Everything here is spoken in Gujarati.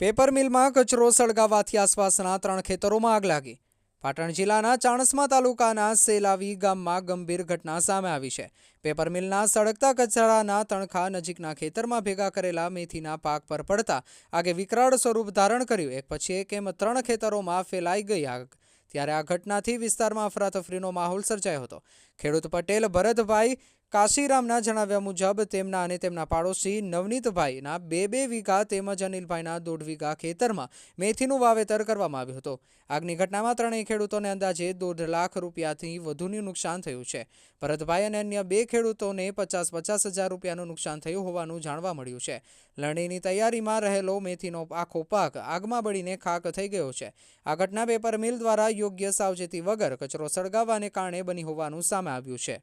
પેપર મિલમાં કચરો સળગાવવાથી આસપાસના ત્રણ ખેતરોમાં આગ લાગી. પાટણ જિલ્લાના ચાણસ્મા તાલુકાના સેલાવી ગામમાં ગંભીર ઘટના સામે આવી છે. પેપર મિલના સળગતા કચરાના તણખા નજીકના ખેતરમાં ભેગા કરેલા મેથીના પાક પર પડતા આગે વિકરાળ સ્વરૂપ ધારણ કર્યું. એક પછી એક એમ ત્રણ ખેતરોમાં ફેલાઈ ગઈ આગ. ત્યારે આ ઘટનાથી વિસ્તારમાં અફરાતફરીનો માહોલ સર્જાયો હતો. ખેડૂત પટેલ, ભરતભાઈ કાશીરામના જણાવ્યા મુજબ, તેમના અને તેમના પાડોશી નવનીતભાઈના બે બે વીઘા તેમજ અનિલભાઈના દોઢ વીઘા ખેતરમાં મેથીનું વાવેતર કરવામાં આવ્યું હતું. આગની ઘટનામાં ત્રણેય ખેડૂતોને અંદાજે દોઢ લાખ રૂપિયાથી વધુનું નુકસાન થયું છે. ભરતભાઈ અને અન્ય બે ખેડૂતોને પચાસ પચાસ હજાર રૂપિયાનું નુકસાન થયું હોવાનું જાણવા મળ્યું છે. લણણીની તૈયારીમાં રહેલો મેથીનો આખો પાક આગમાં બળીને ખાક થઈ ગયો છે. આ ઘટના પેપર મિલ દ્વારા યોગ્ય સાવચેતી વગર કચરો સળગાવવાને કારણે બની હોવાનું સામે આવ્યું છે.